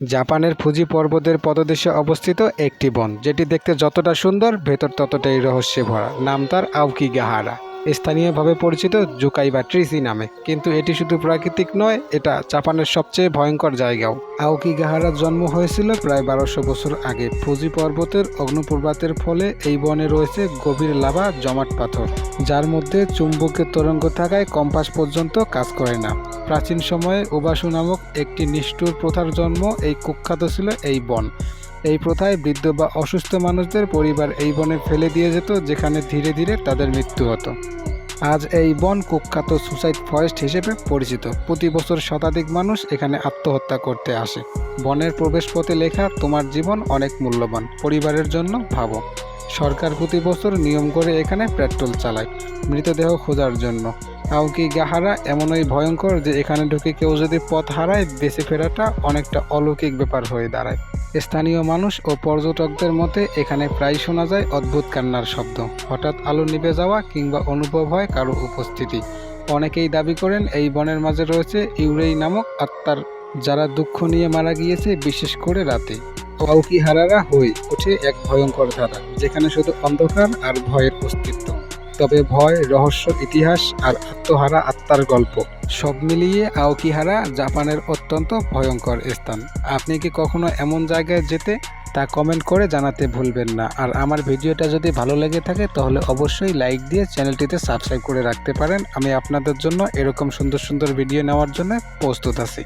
জাপানের ফুজি পর্বতের পদদেশে অবস্থিত একটি বন, যেটি দেখতে যতটা সুন্দর, ভেতর ততটাই রহস্যে ভরা নাম তার আউকি গাহারা স্থানীয়ভাবে পরিচিত জুকাই বা ট্রিসি নামে। কিন্তু এটি শুধু প্রাকৃতিক নয়, এটা জাপানের সবচেয়ে ভয়ঙ্কর জায়গাও। আউকিগাহারার জন্ম হয়েছিল প্রায় বারোশো বছর আগে। ফুজি পর্বতের অগ্নুপ্রপাতের ফলে এই বনে রয়েছে গভীর লাভা, জমাট পাথর, যার মধ্যে চুম্বকের তরঙ্গ থাকায় কম্পাস পর্যন্ত কাজ করে না। প্রাচীন সময়ে উবাসু নামক একটি নিষ্ঠুর প্রথার জন্ম এই কুখ্যাত ছিল এই বন। এই প্রথায় বৃদ্ধ বা অসুস্থ মানুষদের পরিবার এই বনে ফেলে দিয়ে যেত, যেখানে ধীরে ধীরে তাদের মৃত্যু হতো। আজ এই বন কুখ্যাত সুসাইড ফরেস্ট হিসেবে পরিচিত। প্রতি বছর শতাধিক মানুষ এখানে আত্মহত্যা করতে আসে। বনের প্রবেশপথে লেখা, তোমার জীবন অনেক মূল্যবান, পরিবারের জন্য ভাবো। সরকার প্রতি বছর নিয়ম করে এখানে পেট্রোল চালায়, মৃতদেহ খোঁজার জন্য। আউকি গাহারা? এমনই ভয়ঙ্কর যে এখানে ঢুকে কেউ যদি পথ হারায়, বেঁচে ফেরাটা অনেকটা অলৌকিক ব্যাপার হয়ে দাঁড়ায়। স্থানীয় মানুষ ও পর্যটকদের মতে এখানে প্রায় শোনা যায় অদ্ভুত কান্নার শব্দ। হঠাৎ আলো নিভে যাওয়া কিংবা অনুভব হয় কারও উপস্থিতি। অনেকেই দাবি করেন এই বনের মাঝে রয়েছে ইউরেই নামক আত্মার, যারা দুঃখ নিয়ে মারা গিয়েছে বিশেষ করে রাতে। হারারা হয়ে ওঠে এক ভয়ঙ্কর ধারা, যেখানে শুধু অন্ধকার আর ভয়ের অস্তিত্ব। তবে ভয়, রহস্য, ইতিহাস আর আত্মহারা আত্মার গল্প। সব মিলিয়ে আওকিহারা জাপানের অত্যন্ত ভয়ঙ্কর স্থান। আপনি কি কখনো এমন জায়গায় যেতে? তা কমেন্ট করে জানাতে ভুলবেন না। আর আমার ভিডিওটা যদি ভালো লেগে থাকে, তাহলে অবশ্যই লাইক দিয়ে চ্যানেলটিতে সাবস্ক্রাইব করে রাখতে পারেন। আমি আপনাদের জন্য এরকম সুন্দর সুন্দর ভিডিও নেওয়ার জন্য প্রস্তুত আছি।